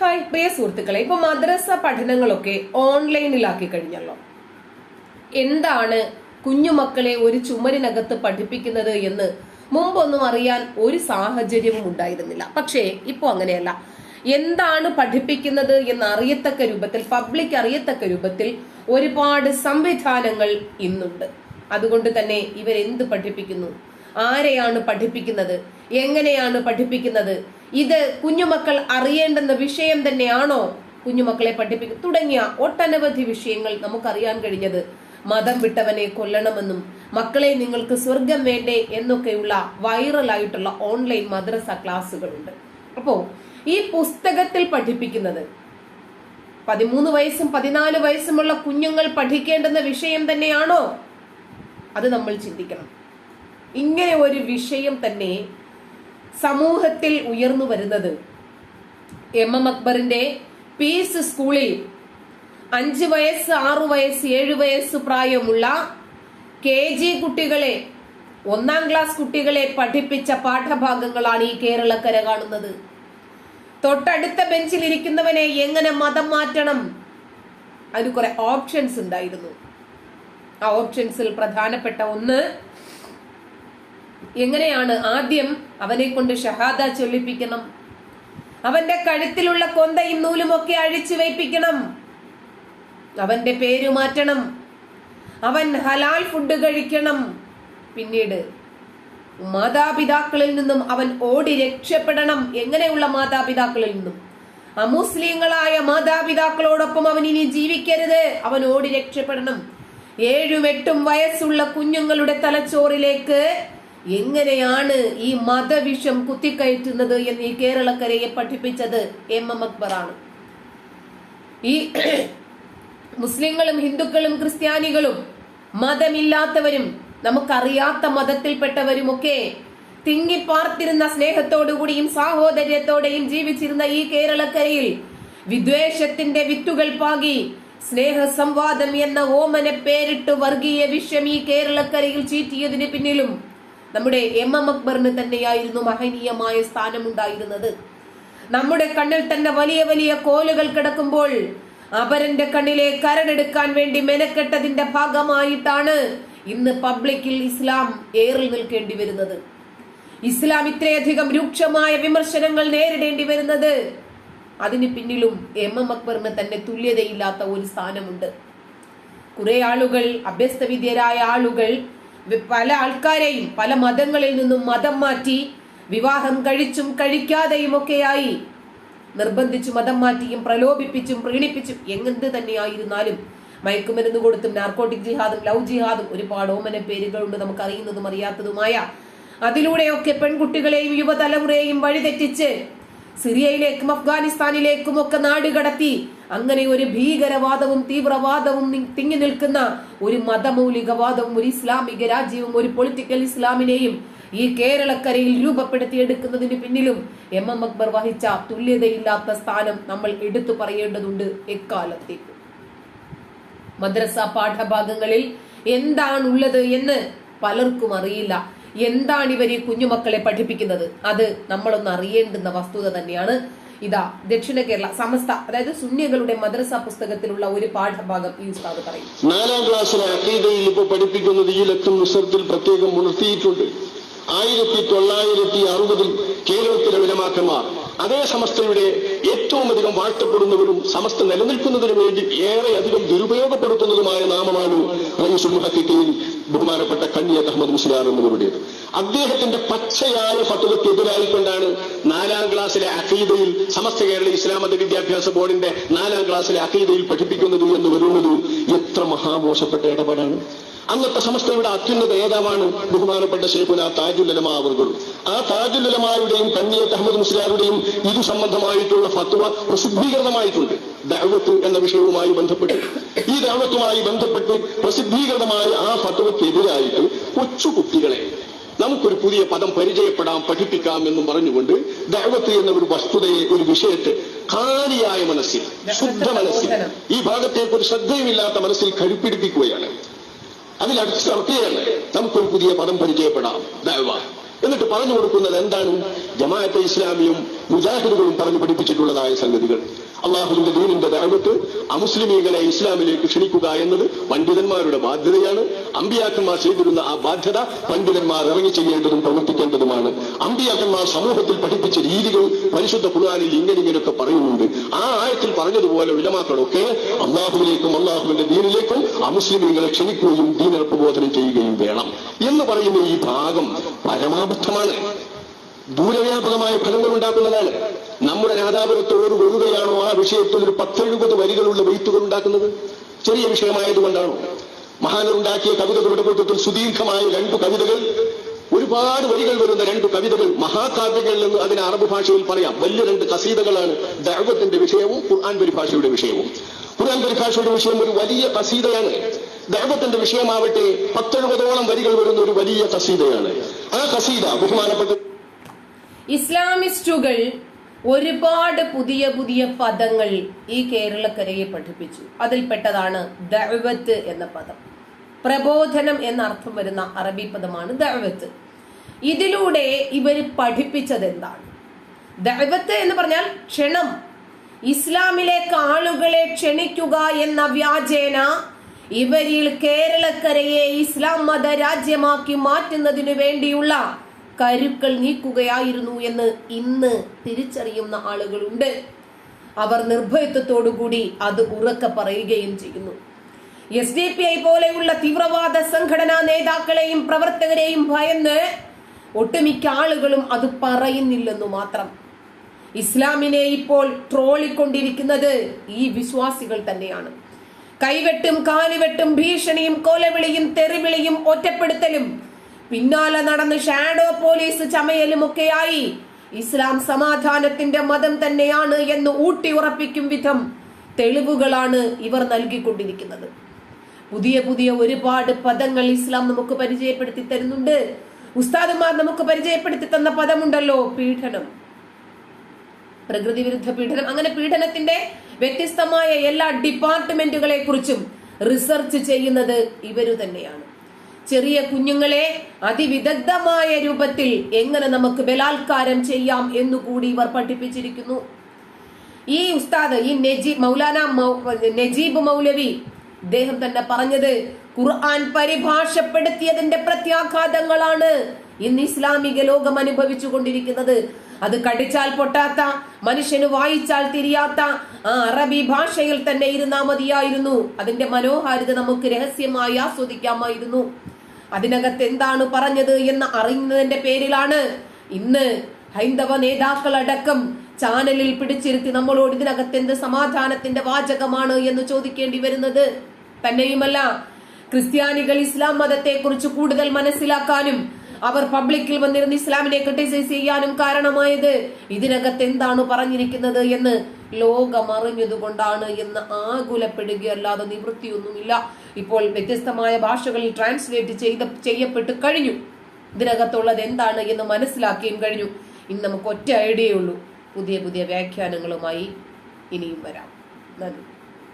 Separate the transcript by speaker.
Speaker 1: Hi പ്രിയ സുഹൃത്തുക്കളെ. ഇപ്പൊ മദ്രസ പഠനങ്ങളൊക്കെ ഓൺലൈനിലാക്കി കഴിഞ്ഞല്ലോ. എന്താണ് കുഞ്ഞുമക്കളെ ഒരു ചുമരിനകത്ത് പഠിപ്പിക്കുന്നത് എന്ന് മുമ്പൊന്നും അറിയാൻ ഒരു സാഹചര്യവും ഉണ്ടായിരുന്നില്ല. പക്ഷേ ഇപ്പോൾ അങ്ങനെയല്ല. എന്താണ് പഠിപ്പിക്കുന്നത് എന്ന് അറിയത്തക്ക രൂപത്തിൽ പബ്ലിക് അറിയത്തക്ക രൂപത്തിൽ ഒരുപാട് സംവിധാനങ്ങൾ ഇന്നുണ്ട്. അതുകൊണ്ട് തന്നെ ഇവരെന്ത് പഠിപ്പിക്കുന്നു? ആരെയാണ് പഠിപ്പിക്കുന്നത്? എങ്ങനെയാണ് പഠിപ്പിക്കുന്നത്? ഇത് കുഞ്ഞുമക്കൾ അറിയേണ്ടുന്ന വിഷയം തന്നെയാണോ? കുഞ്ഞുമക്കളെ പഠിപ്പിക്കും തുടങ്ങിയ ഒട്ടനവധി വിഷയങ്ങൾ നമുക്കറിയാൻ കഴിഞ്ഞത്. മതം വിട്ടവനെ കൊല്ലണമെന്നും മക്കളെ നിങ്ങൾക്ക് സ്വർഗം വേണ്ടേ എന്നൊക്കെയുള്ള വൈറലായിട്ടുള്ള ഓൺലൈൻ മദ്രസ ക്ലാസ്സുകളുണ്ട്. അപ്പോ ഈ പുസ്തകത്തിൽ പഠിപ്പിക്കുന്നത് പതിമൂന്ന് വയസ്സും പതിനാല് വയസ്സുമുള്ള കുഞ്ഞുങ്ങൾ പഠിക്കേണ്ടുന്ന വിഷയം തന്നെയാണോ? അത് നമ്മൾ ചിന്തിക്കണം. ഇങ്ങനെ ഒരു വിഷയം തന്നെ സമൂഹത്തിൽ ഉയർന്നു വരുന്നത്. എം എം അക്ബറിന്റെ പീസ് സ്കൂളിൽ അഞ്ച് വയസ്സ് ആറു വയസ്സ് ഏഴ് വയസ്സ് പ്രായമുള്ള കെ ജി കുട്ടികളെ ഒന്നാം ക്ലാസ് കുട്ടികളെ പഠിപ്പിച്ച പാഠഭാഗങ്ങളാണ് ഈ കേരളക്കര കാണുന്നത്. തൊട്ടടുത്ത ബെഞ്ചിൽ ഇരിക്കുന്നവനെ എങ്ങനെ മതം മാറ്റണം? അതിന് കുറെ ഓപ്ഷൻസ് ഉണ്ടായിരുന്നു. ആ ഓപ്ഷൻസിൽ പ്രധാനപ്പെട്ട ഒന്ന് എങ്ങനെയാണ് ആദ്യം അവനെ കൊണ്ട് ഷഹാദ ചൊല്ലിപ്പിക്കണം? അവന്റെ കഴുത്തിലുള്ള കൊന്തയും നൂലുമൊക്കെ അഴിച്ചു വയ്പ്പിക്കണം. അവന്റെ പേര് മാറ്റണം. അവൻ ഹലാൽ ഫുഡ് കഴിക്കണം. പിന്നീട് മാതാപിതാക്കളിൽ നിന്നും അവൻ ഓടി രക്ഷപ്പെടണം. എങ്ങനെയുള്ള മാതാപിതാക്കളിൽ നിന്നും? അമുസ്ലിങ്ങളായ മാതാപിതാക്കളോടൊപ്പം അവൻ ഇനി ജീവിക്കരുത്. അവൻ ഓടി രക്ഷപ്പെടണം. ഏഴും എട്ടും വയസ്സുള്ള കുഞ്ഞുങ്ങളുടെ തലച്ചോറിലേക്ക് എങ്ങനെയാണ് ഈ മതവിഷം കുത്തിക്കയറ്റുന്നത് എന്ന് ഈ കേരളക്കരയെ പഠിപ്പിച്ചത് എം. എം. അക്ബറാണ്. ഈ മുസ്ലിങ്ങളും ഹിന്ദുക്കളും ക്രിസ്ത്യാനികളും മതമില്ലാത്തവരും നമുക്കറിയാത്ത മതത്തിൽപ്പെട്ടവരുമൊക്കെ തിങ്ങിപ്പാർത്തിരുന്ന സ്നേഹത്തോടുകൂടിയും സാഹോദര്യത്തോടെയും ജീവിച്ചിരുന്ന ഈ കേരളക്കരയിൽ വിദ്വേഷത്തിന്റെ വിത്തുകൾ പാകി സ്നേഹ സംവാദം എന്ന ഓമന പേരിട്ട് വർഗീയ വിഷം ഈ കേരളക്കരയിൽ ചീറ്റിയതിന് പിന്നിലും നമ്മുടെ എം എം അക്ബറിന് തന്നെയായിരുന്നു മഹനീയമായ സ്ഥാനമുണ്ടായിരുന്നത്. നമ്മുടെ കണ്ണിൽ തന്നെ വലിയ വലിയ കോലുകൾ കിടക്കുമ്പോൾ അപരന്റെ കണ്ണിലെ കരടെടുക്കാൻ വേണ്ടി മെനക്കെട്ടതിന്റെ ഭാഗമായിട്ടാണ് ഇന്ന് പബ്ലിക്കിൽ ഇസ്ലാം ഏറി നിൽക്കേണ്ടി വരുന്നത്. ഇസ്ലാം ഇത്രയധികം രൂക്ഷമായ വിമർശനങ്ങൾ നേരിടേണ്ടി വരുന്നത് അതിന് പിന്നിലും എം എം അക്ബറിന് തന്നെ തുല്യതയില്ലാത്ത ഒരു സ്ഥാനമുണ്ട്. കുറെ ആളുകൾ അഭ്യസ്തവിദ്യരായ ആളുകൾ പല ആൾക്കാരെയും പല മതങ്ങളിൽ നിന്നും മതം മാറ്റി വിവാഹം കഴിച്ചും കഴിക്കാതെയും ഒക്കെയായി നിർബന്ധിച്ചു മതം മാറ്റിയും പ്രലോഭിപ്പിച്ചും പ്രീണിപ്പിച്ചും എന്ത് തന്നെയായിരുന്നാലും മയക്കുമരുന്ന് കൊടുത്തും നാർക്കോട്ടിക് ജിഹാദും ലവ് ജിഹാദും ഒരുപാട് ഓമന പേരുകളുണ്ട് നമുക്ക് അറിയുന്നതും അറിയാത്തതുമായ. അതിലൂടെയൊക്കെ പെൺകുട്ടികളെയും യുവതലമുറയെയും വഴിതെറ്റിച്ച് സിറിയയിലേക്കും അഫ്ഗാനിസ്ഥാനിലേക്കും ഒക്കെ നാട് കടത്തി. അങ്ങനെ ഒരു ഭീകരവാദവും തീവ്രവാദവും തിങ്ങി നിൽക്കുന്ന ഒരു മതമൗലികവാദവും ഒരു ഇസ്ലാമിക രാജ്യവും ഒരു പൊളിറ്റിക്കൽ ഇസ്ലാമിനെയും ഈ കേരളക്കരയിൽ രൂപപ്പെടുത്തിയെടുക്കുന്നതിന് പിന്നിലും എം എം അക്ബർ വഹിച്ച തുല്യതയില്ലാത്ത സ്ഥാനം നമ്മൾ എടുത്തു പറയേണ്ടതുണ്ട് എക്കാലത്തേക്കും. മദ്രസ പാഠഭാഗങ്ങളിൽ എന്താണുള്ളത് എന്ന് പലർക്കും അറിയില്ല. എന്താണ് ഇവർ ഈ കുഞ്ഞുമക്കളെ പഠിപ്പിക്കുന്നത്? അത് നമ്മളൊന്ന് അറിയേണ്ടുന്ന വസ്തുത തന്നെയാണ്. ഇതാ ദക്ഷിണ കേരള സമസ്ത അതായത് സുന്യകളുടെ മദ്രസ പുസ്തകത്തിലുള്ള ഒരു പാഠഭാഗം ഈ ഉസ്താദ് പറയും.
Speaker 2: നാലാം ക്ലാസ്സിലെ അക്കീതയിൽ ഇപ്പോൾ പഠിപ്പിക്കുന്നത് ഈ ലക്ഷം നിസർത്തിൽ പ്രത്യേകം ഉണർത്തിയിട്ടുണ്ട്. ആയിരത്തി തൊള്ളായിരത്തി അറുപതിൽ കേരളത്തിലെ വിലമാക്കന്മാർ അതേ സമസ്തയുടെ ഏറ്റവും അധികം വാഴ്ത്തപ്പെടുന്നവരും സമസ്ത നിലനിൽക്കുന്നതിന് വേണ്ടി ഏറെ അധികം ദുരുപയോഗപ്പെടുത്തുന്നതുമായ നാമമാണ് റയീസുൽ ബഹുമാനപ്പെട്ട കണ്ണിയത്ത് അഹമ്മദ് മുസ്ലിയാർ എന്നിവരുടേത്. അദ്ദേഹത്തിന്റെ പച്ചയായ ഫത്തുവയ്ക്കെതിരായിക്കൊണ്ടാണ് നാലാം ക്ലാസ്സിലെ അഖീദയിൽ സമസ്ത കേരള ഇസ്ലാം മത വിദ്യാഭ്യാസ ബോർഡിന്റെ നാലാം ക്ലാസ്സിലെ അഖീദയിൽ പഠിപ്പിക്കുന്നത് എന്ന് വരുന്നത് എത്ര മഹാമോശപ്പെട്ട ഇടപാടാണ്. അന്നത്തെ സമസ്തയുടെ അത്യുന്നത നേതാവാണ് ബഹുമാനപ്പെട്ട ഷെയ്ഖുന താജുല്ലലമാവുകൾ ആ താജുല്ലലമാരുടെയും കണ്ണിയത്ത് അഹമ്മദ് മുസ്ലിയാരുടെയും ഇതു സംബന്ധമായിട്ടുള്ള ഫത്വ പ്രസിദ്ധീകൃതമായിട്ടുണ്ട്. ദഅവത്ത് എന്ന വിഷയവുമായി ബന്ധപ്പെട്ട്. ഈ ദഅവത്തുമായി ബന്ധപ്പെട്ട് പ്രസിദ്ധീകൃതമായ ആ ഫത്വക്കെതിരായിട്ട് കൊച്ചു കുട്ടികളെ നമുക്കൊരു പുതിയ പദം പരിചയപ്പെടാം പഠിപ്പിക്കാം എന്നും പറഞ്ഞുകൊണ്ട് ദൈവത്ത് എന്ന ഒരു വസ്തുതയെ ഒരു വിഷയത്തെ കാലിയായ മനസ്സിൽ ശുദ്ധ മനസ്സിൽ ഈ ഭാഗത്തേക്ക് ഒരു ശ്രദ്ധയുമില്ലാത്ത മനസ്സിൽ കരുപ്പിടിപ്പിക്കുകയാണ് അതിലടിച്ചർക്കുകയാണ് നമുക്കൊരു പുതിയ പദം പരിചയപ്പെടാം. ദൈവ. എന്നിട്ട് പറഞ്ഞു കൊടുക്കുന്നത് എന്താണ്? ജമാഅത്തെ ഇസ്ലാമിയും മുജാഹിദുകളും പറഞ്ഞു പഠിപ്പിച്ചിട്ടുള്ളതായ സംഗതികൾ. അള്ളാഹുവിന്റെ ദീനിന്റെ ദഅവത്ത് അമുസ്ലിമീങ്ങളെ ഇസ്ലാമിലേക്ക് ക്ഷണിക്കുക എന്നത് പണ്ഡിതന്മാരുടെ ബാധ്യതയാണ്. അമ്പിയാക്കന്മാർ ചെയ്തിരുന്ന ആ ബാധ്യത പണ്ഡിതന്മാർ ഇറങ്ങി ചെയ്യേണ്ടതും പ്രവർത്തിക്കേണ്ടതുമാണ്. അമ്പിയാക്കന്മാർ സമൂഹത്തിൽ പഠിപ്പിച്ച രീതികൾ പരിശുദ്ധ ഖുർആനിൽ ഇങ്ങനെ ഇങ്ങനെയൊക്കെ പറയുന്നുണ്ട്. ആ ആയത്തിൽ പറഞ്ഞതുപോലെ വിലമാക്കളൊക്കെ അള്ളാഹുവിലേക്കും അള്ളാഹുവിന്റെ ദീനിലേക്കും അമുസ്ലിമീങ്ങളെ ക്ഷണിക്കുകയും ദീനപ്രബോധനം ചെയ്യുകയും വേണം എന്ന് പറയുന്ന ഈ ഭാഗം പരമാബദ്ധമാണ്. ദൂരവ്യാപകമായ ഫലങ്ങൾ ഉണ്ടാക്കുന്നതാണ്. നമ്മുടെ രാധാപുരത്തോട് ഒഴുകയാണോ ആ വിഷയത്തിൽ ഒരു പത്തെഴുപത് വരികളുള്ള വെയ്ത്തുകൾ ഉണ്ടാക്കുന്നത് ചെറിയ വിഷയമായതുകൊണ്ടാണോ? മഹാനുണ്ടാക്കിയ കവിതകളുടെ കൂട്ടത്തിൽ സുദീർഘമായ രണ്ടു കവിതകൾ ഒരുപാട് വരികൾ വരുന്ന രണ്ട് കവിതകൾ മഹാകാവ്യങ്ങൾ എന്ന് അതിന് അറബ് ഭാഷയിൽ പറയാം. വലിയ രണ്ട് കസീതകളാണ് ദൈവത്തിന്റെ വിഷയവും ഖുർആൻ പരിഭാഷയുടെ വിഷയവും. ഖുർആൻ പരിഭാഷയുടെ വിഷയം ഒരു വലിയ കസീതയാണ്. ദൈവത്തിന്റെ വിഷയമാവട്ടെ പത്തെഴുപതോളം വരികൾ വരുന്ന ഒരു വലിയ കസീതയാണ്. ആ കസീത ബഹുമാനപ്പെട്ട
Speaker 1: ഇസ്ലാമിസ്റ്റുകൾ ഒരുപാട് പുതിയ പുതിയ പദങ്ങൾ ഈ കേരളക്കരയെ പഠിപ്പിച്ചു. അതിൽപ്പെട്ടതാണ് ദഅവത്ത് എന്ന പദം. പ്രബോധനം എന്നർത്ഥം വരുന്ന അറബി പദമാണ് ദഅവത്ത്. ഇതിലൂടെ ഇവർ പഠിപ്പിച്ചത് എന്താണ് ദഅവത്ത് എന്ന് പറഞ്ഞാൽ ക്ഷണം. ഇസ്ലാമിലേക്ക് ആളുകളെ ക്ഷണിക്കുക എന്ന വ്യാജേന ഇവരിൽ കേരളക്കരയെ ഇസ്ലാം മത രാജ്യമാക്കി മാറ്റുന്നതിനു വേണ്ടിയുള്ള കരുക്കൾ നീക്കുകയായിരുന്നു എന്ന് ഇന്ന് തിരിച്ചറിയുന്ന ആളുകളുണ്ട്. അവർ നിർഭയത്വത്തോടുകൂടി അത് ഉറക്കെ പറയുകയും ചെയ്യുന്നു. എസ് ഡി പി ഐ പോലെയുള്ള തീവ്രവാദ സംഘടനാ നേതാക്കളെയും പ്രവർത്തകരെയും ഭയന്ന് ഒട്ടുമിക്ക ആളുകളും അത് പറയുന്നില്ലെന്നു മാത്രം. ഇസ്ലാമിനെ ഇപ്പോൾ ട്രോളിക്കൊണ്ടിരിക്കുന്നത് ഈ വിശ്വാസികൾ തന്നെയാണ്. കൈവെട്ടും കാലുവെട്ടും ഭീഷണിയും കോലവിളിയും തെറിവിളിയും ഒറ്റപ്പെടുത്തലും പിന്നാലെ നടന്ന് ഷാഡോ പോലീസ് ചമയലും ഒക്കെയായി ഇസ്ലാം സമാധാനത്തിന്റെ മതം തന്നെയാണ് എന്ന് ഊട്ടി ഉറപ്പിക്കും വിധം തെളിവുകളാണ് ഇവർ നൽകിക്കൊണ്ടിരിക്കുന്നത്. പുതിയ പുതിയ ഒരുപാട് പദങ്ങൾ ഇസ്ലാം നമുക്ക് പരിചയപ്പെടുത്തി തരുന്നുണ്ട്. ഉസ്താദുമാർ നമുക്ക് പരിചയപ്പെടുത്തി തന്ന പദമുണ്ടല്ലോ പീഡനം. പ്രകൃതി വിരുദ്ധ പീഡനം. അങ്ങനെ പീഡനത്തിന്റെ വ്യത്യസ്തമായ എല്ലാ ഡിപ്പാർട്ട്മെന്റുകളെ കുറിച്ചും റിസർച്ച് ചെയ്യുന്നത് ഇവരു തന്നെയാണ്. ചെറിയ കുഞ്ഞുങ്ങളെ അതിവിദഗ്ധമായ രൂപത്തിൽ എങ്ങനെ നമുക്ക് ബലാത്കാരം ചെയ്യാം എന്നുകൂടി ഇവർ പഠിപ്പിച്ചിരിക്കുന്നു. ഈ ഉസ്താദ് ഈ നജീബ് മൗലാന നജീബ് മൗലവി ഇദ്ദേഹം തന്നെ പറഞ്ഞത് ഖുർആൻ പരിഭാഷപ്പെടുത്തിയതിന്റെ പ്രത്യാഘാതങ്ങളാണ് ഇന്ന് ഇസ്ലാമിക ലോകം അനുഭവിച്ചു കൊണ്ടിരിക്കുന്നത്. അത് കടിച്ചാൽ പൊട്ടാത്ത മനുഷ്യന് വായിച്ചാൽ തിരിയാത്ത ആ അറബി ഭാഷയിൽ തന്നെ ഇരുന്നാ മതിയായിരുന്നു. അതിന്റെ മനോഹാരിത നമുക്ക് രഹസ്യമായി ആസ്വദിക്കാമായിരുന്നു. അതിനകത്ത് എന്താണ് പറഞ്ഞത് എന്ന് അറിയുന്നതിന്റെ പേരിലാണ്. ഇന്ന് ഹൈന്ദവ നേതാക്കളടക്കം ചാനലിൽ പിടിച്ചിരുത്തി നമ്മളോട് ഇതിനകത്ത് എന്ത് സമാധാനത്തിന്റെ വാചകമാണ് എന്ന് ചോദിക്കേണ്ടി വരുന്നത്. തന്നെയുമല്ല ക്രിസ്ത്യാനികൾ ഇസ്ലാം മതത്തെക്കുറിച്ച് കൂടുതൽ മനസ്സിലാക്കാനും അവർ പബ്ലിക്കിൽ വന്നിരുന്ന് ഇസ്ലാമിനെ ക്രിട്ടിസൈസ് ചെയ്യാനും കാരണമായത്. ഇതിനകത്ത് എന്താണ് പറഞ്ഞിരിക്കുന്നത് എന്ന് ലോകം അറിഞ്ഞതുകൊണ്ടാണ് എന്ന് ആകുലപ്പെടുകയല്ലാതെ നിവൃത്തിയൊന്നുമില്ല. ഇപ്പോൾ വ്യത്യസ്തമായ ഭാഷകളിൽ ട്രാൻസ്ലേറ്റ് ചെയ്ത ചെയ്യപ്പെട്ട് കഴിഞ്ഞു. ഇതിനകത്തുള്ളത് എന്താണ് എന്ന് മനസ്സിലാക്കിയും കഴിഞ്ഞു. ഇന്ന് നമുക്ക് ഒറ്റ ഐഡിയയുള്ളൂ പുതിയ പുതിയ വ്യാഖ്യാനങ്ങളുമായി ഇനിയും വരാം. നന്ദി.